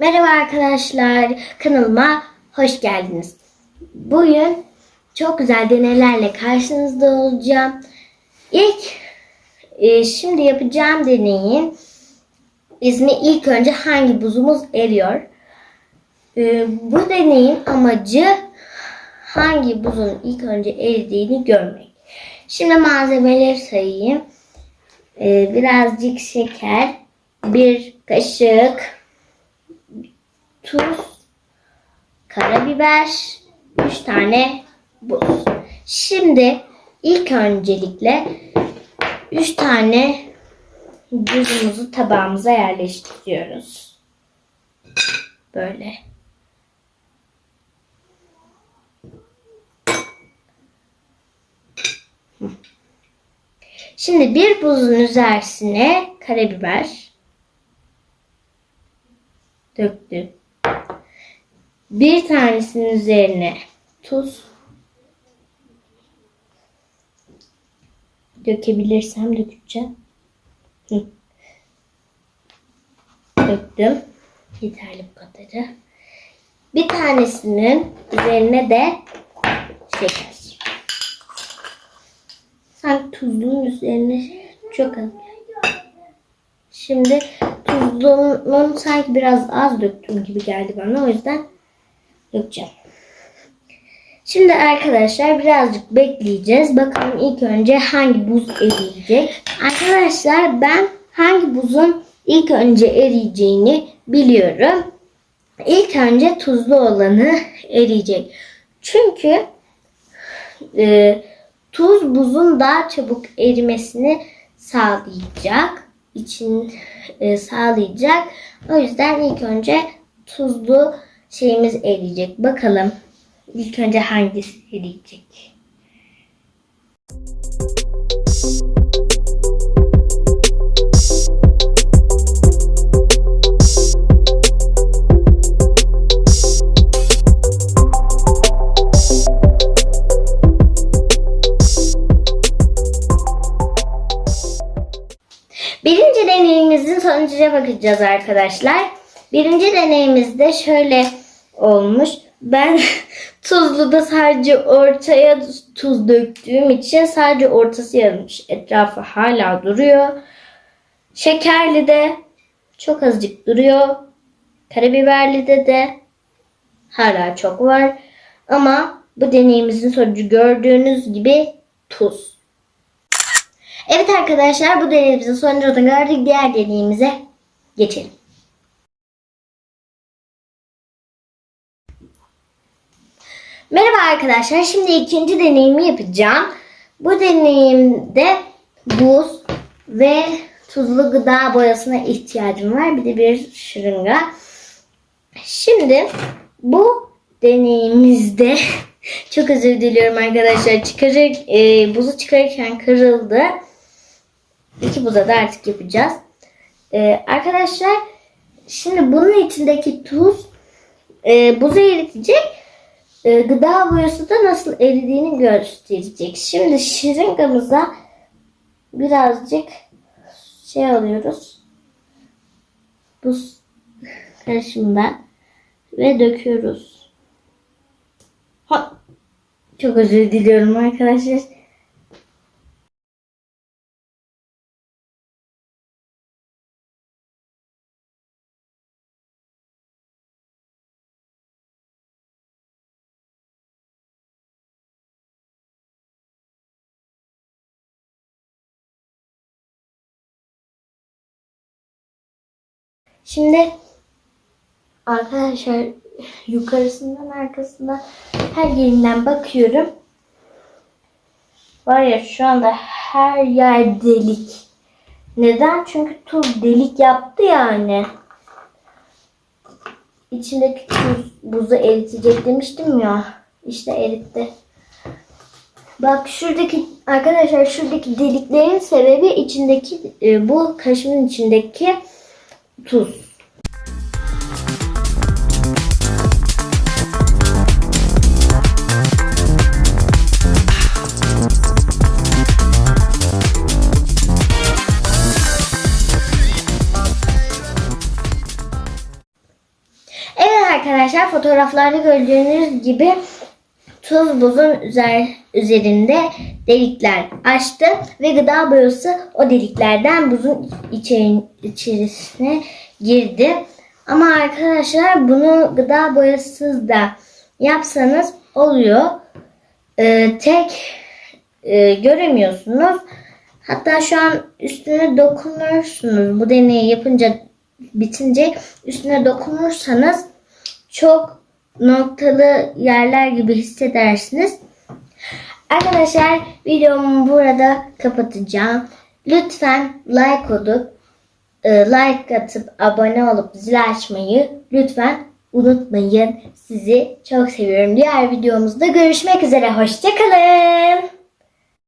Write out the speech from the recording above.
Merhaba arkadaşlar, kanalıma hoş geldiniz. Bugün çok güzel deneylerle karşınızda olacağım. İlk, e, şimdi yapacağım deneyin ismi ilk önce hangi buzumuz eriyor? E, bu deneyin amacı hangi buzun ilk önce eridiğini görmek. Şimdi malzemeleri sayayım. E, birazcık şeker, bir kaşık tuz, karabiber, 3 tane buz. Şimdi ilk öncelikle 3 tane buzumuzu tabağımıza yerleştiriyoruz. Böyle. Şimdi bir buzun üzerine karabiber döktüm. Bir tanesinin üzerine tuz dökebilirsem dökeceğim. Hı. Döktüm. Yeterli bu kadarı. Bir tanesinin üzerine de şeker. Sanki tuzluğun üzerine çok az. Şimdi tuzluğunun sanki biraz az döktüm gibi geldi bana. O yüzden dökeceğim. Şimdi arkadaşlar birazcık bekleyeceğiz. Bakalım ilk önce hangi buz eriyecek. Arkadaşlar ben hangi buzun ilk önce eriyeceğini biliyorum. İlk önce tuzlu olanı eriyecek. Çünkü e, tuz buzun daha çabuk erimesini sağlayacak. için e, sağlayacak. O yüzden ilk önce tuzlu şeyimiz eriyecek. Bakalım ilk önce hangisi eriyecek? Birinci deneyimizin sonucuna bakacağız arkadaşlar. Birinci deneyimizde şöyle olmuş. Ben tuzluda sadece ortaya tuz döktüğüm için sadece ortası yanmış. Etrafı hala duruyor. Şekerli de çok azıcık duruyor. Karabiberli de de hala çok var. Ama bu deneyimizin sonucu gördüğünüz gibi tuz. Evet arkadaşlar bu deneyimizin sonucunu gördük. Diğer deneyimize geçelim. Merhaba arkadaşlar. Şimdi ikinci deneyimi yapacağım. Bu deneyimde buz ve tuzlu gıda boyasına ihtiyacım var. Bir de bir şırınga. Şimdi bu deneyimizde çok özür diliyorum arkadaşlar. Çıkarır, e, buzu çıkarırken kırıldı. İki buza da artık yapacağız. E, arkadaşlar şimdi bunun içindeki tuz e, buzu eritecek. E, gıda boyası da nasıl eridiğini gösterecek. Şimdi şırıngamıza birazcık şey alıyoruz. Buz karışımından ve döküyoruz. Ha. Çok özür diliyorum arkadaşlar. Şimdi arkadaşlar yukarısından arkasından her yerinden bakıyorum. Var ya şu anda her yer delik. Neden? Çünkü tuz delik yaptı yani. İçindeki tuz buzu eritecek demiştim ya. İşte eritti. Bak şuradaki arkadaşlar şuradaki deliklerin sebebi içindeki e, bu kaşımın içindeki tuz. arkadaşlar fotoğraflarda gördüğünüz gibi tuz buzun üzer, üzerinde delikler açtı ve gıda boyası o deliklerden buzun içeri, içerisine girdi. Ama arkadaşlar bunu gıda boyasız da yapsanız oluyor. Ee, tek e, göremiyorsunuz. Hatta şu an üstüne dokunursunuz. Bu deneyi yapınca bitince üstüne dokunursanız çok noktalı yerler gibi hissedersiniz. Arkadaşlar videomu burada kapatacağım. Lütfen like olup e, like atıp abone olup zil açmayı lütfen unutmayın. Sizi çok seviyorum. Diğer videomuzda görüşmek üzere. Hoşçakalın.